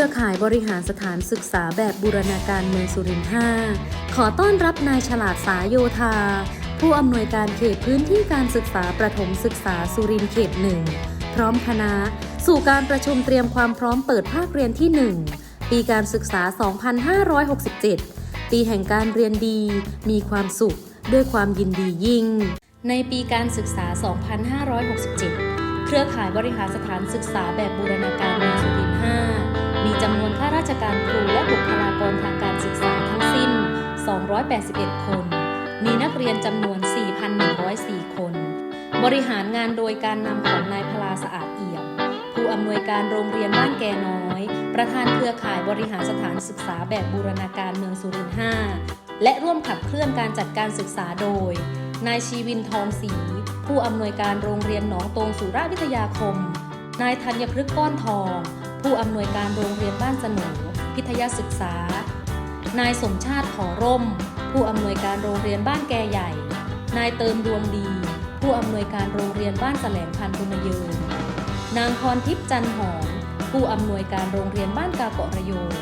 รือข่ายบริหารสถานศึกษาแบบบูรณาการเมืองสุรินทร์5ขอต้อนรับนายฉลาดสายโยธา ผู้อำนวยการเขตพื้นที่การศึกษาประถมศึกษาสุรินทร์เขตหนึ่งพร้อมคณะ สู่การประชุมเตรียมความพร้อมเปิดภาคเรียนที่ 1 ปีการศึกษา 2567 ปีแห่งการเรียนดี มีความสุข ด้วยความยินดียิ่ง ในปีการศึกษา 2567 เครือข่ายบริหารสถานศึกษาแบบบูรณาการเมืองสุรินทร์5 มีจำนวนข้าราชการครูและบุคลากรทางการศึกษาทั้งสิ้น 281 คน มีนักเรียนจำนวน 4,104 คน บริหารงานโดยการนำของนายพลาสะอาดเอี่ยม ผู้อำนวยการโรงเรียนบ้านแกน้อย ประธานเครือข่ายบริหารสถานศึกษาแบบบูรณาการเมืองสุรินทร์5และร่วมขับเคลื่อนการจัดการศึกษาโดย นายชีวินทองศรีผู้อำนวยการโรงเรียนหนองตงสุราวิทยาคม นายธัญพฤกษ์ก้อนทอง ผู้อำนวยการโรงเรียนบ้านสนูพิทยาศึกษา นายสมชาติขอร่ม ผู้อำนวยการโรงเรียนบ้านแกใหญ่ นายเติมดวงดี ผู้อำนวยการโรงเรียนบ้านแสลงพันธุ์บุญเยินนางพรทิพย์จันหอม ผู้อำนวยการโรงเรียนบ้านกาเกาะระโยง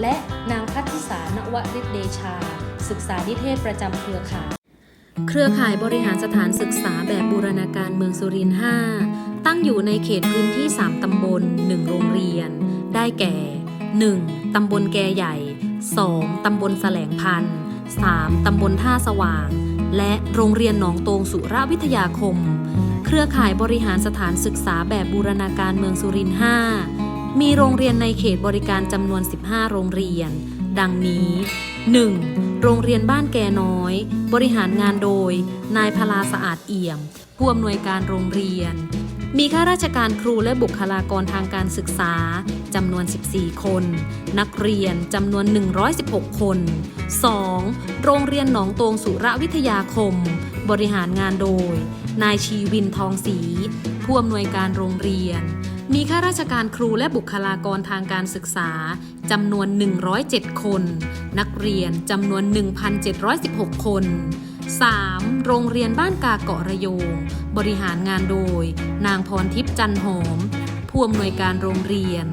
และนางพัทธิสานวริศเดชา ศึกษานิเทศประจำเครือข่าย เครือข่ายบริหารสถานศึกษาแบบบูรณาการเมืองสุรินทร์5 ตั้งอยู่ในเขตพื้นที่ 3 ตำบล 1 โรงเรียน ได้แก่ 1. ตำบลแกใหญ่ 2. ตำบลแสลงพันธ์ 3. ตำบลท่าสว่าง และโรงเรียนหนองโตงสุรวิทยาคม เครือข่ายบริหารสถานศึกษาแบบบูรณาการเมืองสุรินทร์5มีโรงเรียนในเขตบริการจำนวน 15 โรงเรียน ดังนี้ 1. โรงเรียนบ้านแก่น้อย บริหารงานโดย นายพลาสะอาดเอี่ยม ผู้อำนวยการโรงเรียน มีข้าราชการครูและบุคลากรทางการศึกษาจำนวน 14 คน นักเรียนจำนวน 116 คน 2. โรงเรียนหนองตวงสุรวิทยาคม บริหารงานโดย นายชีวินทองศรีผู้อำนวยการโรงเรียน มีข้าราชการครูและบุคลากรทางการศึกษาจำนวน 107 คน นักเรียนจำนวน 1,716 คน 3. โรงเรียนบ้านกาเกาะระโยง บริหารงานโดย นางพรทิพย์จันหอม ผู้อำนวยการโรงเรียน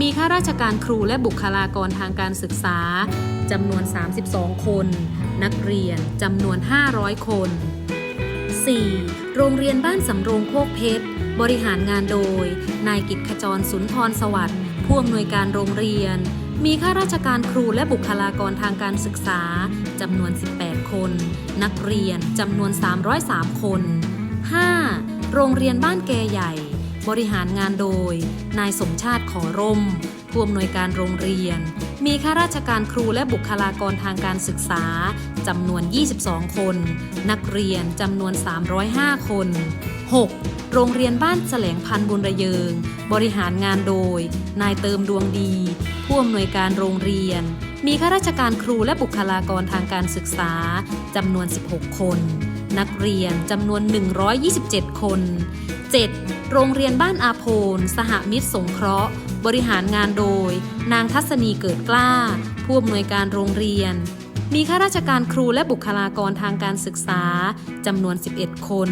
มีข้าราชการครูและบุคลากรทางการศึกษาจำนวน 32 คน นักเรียนจำนวน 500 คน 4. โรงเรียนบ้านสำโรงโคกเพชร บริหารงานโดย นายกิตขจรสุนทรสวัสดิ์ผู้อำนวยการโรงเรียน มีข้าราชการครูและบุคลากรทางการศึกษาจำนวน 18 คน นักเรียนจำนวน 303 คน 5. โรงเรียนบ้านแกใหญ่ บริหารงานโดย นายสมชาติขอร่มผู้อำนวยการโรงเรียน มีข้าราชการครูและบุคลากรทางการศึกษาจำนวน 22 คน นักเรียนจำนวน 305 คน 6. โรงเรียนบ้านแสลงพันบุญระเยิง บริหารงานโดย นายเติมดวงดี ผู้อำนวยการโรงเรียน มีข้าราชการครูและบุคลากรทางการศึกษาจำนวน 16 คน นักเรียนจำนวน 127 คน 7. โรงเรียนบ้านอาโพนสหมิตรสงเคราะห์ บริหารงานโดย นางทัศนีเกิดกล้า ผู้อำนวยการโรงเรียน มีข้าราชการครูและบุคลากรทางการศึกษาจำนวน 11 คน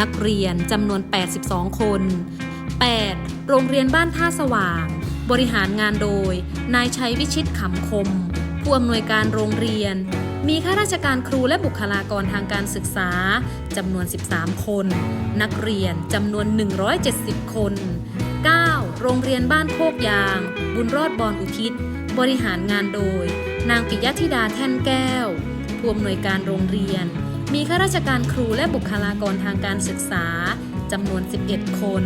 นักเรียนจำนวน 82 คน 8. โรงเรียนบ้านท่าสว่าง บริหารงานโดย นายชัยวิชิตขำคม ผู้อำนวยการโรงเรียน มีข้าราชการครูและบุคลากรทางการศึกษาจำนวน 13 คน นักเรียนจำนวน 170 คน 9. โรงเรียนบ้านโคกยาง บุญรอดบอนอุทิศ บริหารงานโดย นางปิยธิดาแท่นแก้ว ผู้อำนวยการโรงเรียน มีข้าราชการครูและบุคลากรทางการศึกษาจำนวน 11 คน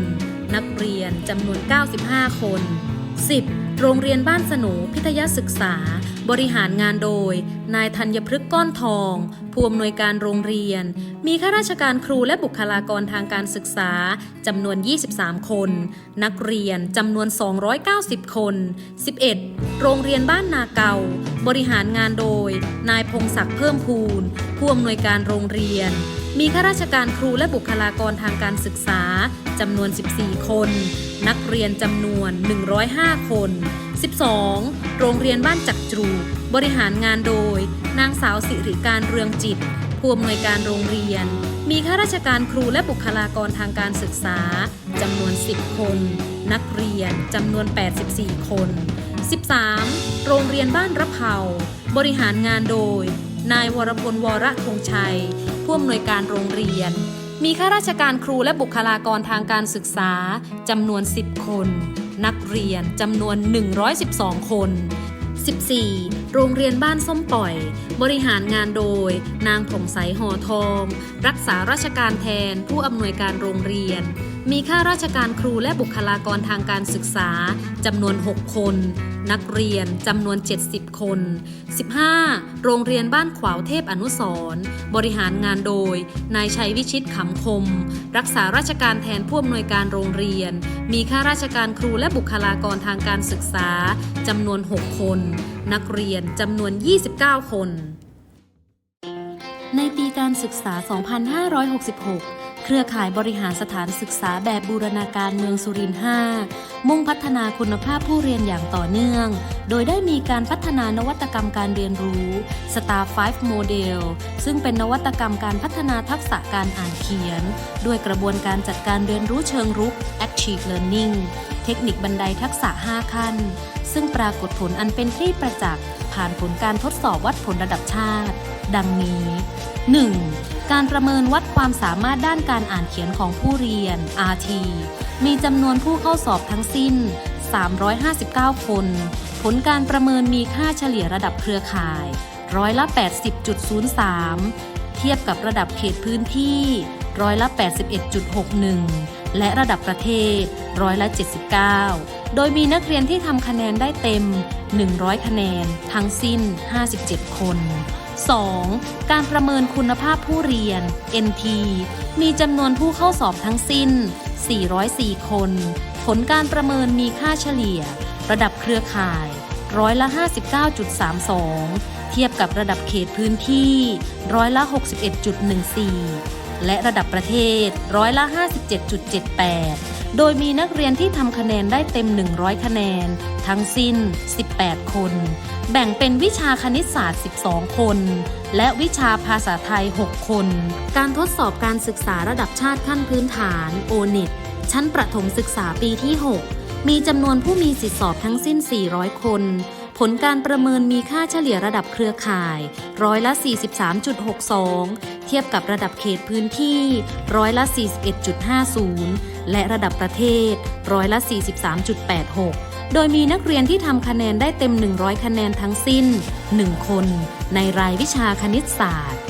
นักเรียนจำนวน 95 คน 10. โรงเรียนบ้านสนูพิทยาศึกษา บริหารงานโดย นายธัญพฤกษ์ก้อนทอง ผู้อำนวยการโรงเรียน มีข้าราชการครูและบุคลากรทางการศึกษาจำนวน 23 คน นักเรียนจำนวน 290 คน 11. โรงเรียนบ้านนาเกา บริหารงานโดย นายพงศักดิ์เพิ่มพูน ผู้อำนวยการโรงเรียน มีข้าราชการครูและบุคลากรทางการศึกษา จำนวน 14 คน นักเรียนจำนวน 105 คน 12. โรงเรียนบ้านจักจรูบริหารงานโดย นางสาวสิริการเรืองจิต ผู้อำนวยการโรงเรียน มีข้าราชการครูและบุคลากรทางการศึกษาจำนวน 10 คน นักเรียนจำนวน 84 คน 13. โรงเรียนบ้านระเผาบริหารงานโดย นายวรพลวรธงชัย ผู้อำนวยการโรงเรียน มีข้าราชการครูและบุคลากรทางการศึกษาจำนวน 10 คน นักเรียนจำนวน 112 คน 14. โรงเรียนบ้านส้มปล่อย บริหารงานโดย นางผงใสหอทอง รักษาราชการแทนผู้อำนวยการโรงเรียน มีข้าราชการครูและบุคลากรทางการศึกษาจำนวน 6 คน นักเรียนจำนวน 70 คน 15. โรงเรียนบ้านขวาวเทพอนุสร์บริหารงานโดย นายชัยวิชิตขำคม รักษาราชการแทนผู้อำนวยการโรงเรียน มีข้าราชการครูและบุคลากรทางการศึกษาจำนวน 6 คน นักเรียนจำนวน 29 คน ในปีการศึกษา 2566 เครือข่ายบริหารสถานศึกษาแบบบูรณาการเมืองสุรินทร์5มุ่งพัฒนาคุณภาพผู้เรียนอย่างต่อเนื่อง โดยได้มีการพัฒนานวัตกรรมการเรียนรู้ Star 5 Model ซึ่งเป็นนวัตกรรมการพัฒนาทักษะการอ่านเขียน ด้วยกระบวนการจัดการเรียนรู้เชิงรุก Active Learning เทคนิคบันไดทักษะ 5 ขั้น ซึ่งปรากฏผลอันเป็นที่ประจักษ์ผ่านผลการทดสอบวัดผลระดับชาติ ดังนี้ 1. การประเมินวัดความสามารถด้านการอ่านเขียนของผู้เรียน RT มีจำนวนผู้เข้าสอบทั้งสิ้น 359 คน ผลการประเมินมีค่าเฉลี่ยระดับเครือข่าย ร้อยละ 80.03 เทียบกับระดับเขตพื้นที่ ร้อยละ 81.61 และระดับประเทศ ร้อยละ 79 โดยมีนักเรียนที่ทำคะแนนได้เต็ม 100 คะแนน ทั้งสิ้น 57 คน 2. การประเมินคุณภาพผู้เรียน NT มีจำนวนผู้เข้าสอบทั้งสิ้น 404 คน ผลการประเมินมีค่าเฉลี่ย ระดับเครือข่ายร้อยละ 59.32 เทียบกับระดับเขตพื้นที่ร้อยละ 61.14 และระดับประเทศร้อยละ 57.78 โดยมีนักเรียนที่ทำคะแนนได้เต็ม 100 คะแนน ทั้งสิ้น 18 คน แบ่งเป็นวิชาคณิตศาสตร์ 12 คน และวิชาภาษาไทย 6 คน การทดสอบการศึกษาระดับชาติขั้นพื้นฐาน o n e t ชั้นประถมศึกษาปีที่ 6 มีจำนวนผู้มีสิทธิสอบทั้งสิ้น 400 คน ผลการประเมินมีค่าเฉลี่ยระดับเครือข่าย ร้อยละ 43.62 เทียบกับระดับเขตพื้นที่ ร้อยละ 41.50 และระดับประเทศ ร้อยละ 43.86 โดยมีนักเรียนที่ทำคะแนนได้เต็ม 100 คะแนนทั้งสิ้น 1 คน ในรายวิชาคณิตศาสตร์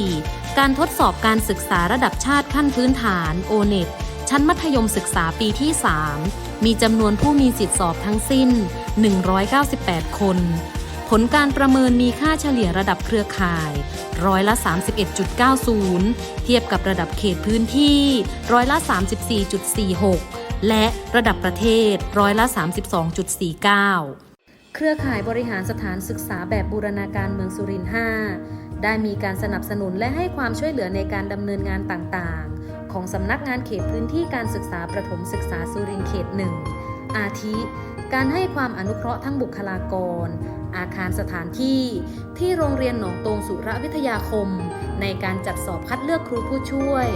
4. การทดสอบการศึกษาระดับชาติขั้นพื้นฐาน o n e t ชั้นมัธยมศึกษาปีที่ 3 มีจำนวนผู้มีสิทธิสอบทั้งสิ้น 198 คน ผลการประเมินมีค่าเฉลี่ยระดับเครือข่าย ร้อยละ 31.90 เทียบกับระดับเขตพื้นที่ ร้อยละ 34.46 และระดับประเทศร้อยละ 32.49 เครือข่ายบริหารสถานศึกษาแบบบูรณาการเมืองสุรินทร์5ได้มีการสนับสนุนและให้ความช่วยเหลือในการดำเนินงานต่างๆ ของสำนักงานเขตพื้นที่การศึกษาประถมศึกษาสุรินทร์เขต1อาทิ การให้ความอนุเคราะห์ทั้งบุคลากร อาคารสถานที่ ที่โรงเรียนหนองตงสุรวิทยาคม ในการจัดสอบคัดเลือกครูผู้ช่วย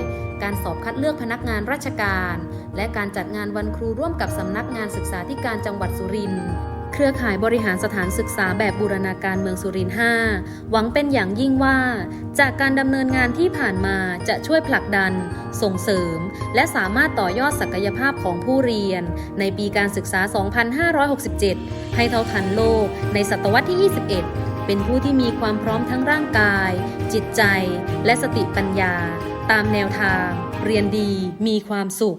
การสอบคัดเลือกพนักงานราชการ และการจัดงานวันครูร่วมกับสำนักงานศึกษาธิการจังหวัดสุรินทร์เครือข่ายบริหารสถานศึกษาแบบบูรณาการเมืองสุรินทร์5หวังเป็นอย่างยิ่งว่า จากการดำเนินงานที่ผ่านมาจะช่วยผลักดัน ส่งเสริม และสามารถต่อยอดศักยภาพของผู้เรียน ในปีการศึกษา 2567 ให้เท่าทันโลกในศตวรรษที่ 21 เป็นผู้ที่มีความพร้อมทั้งร่างกาย จิตใจ และสติปัญญา ตามแนวทาง เรียนดี มีความสุข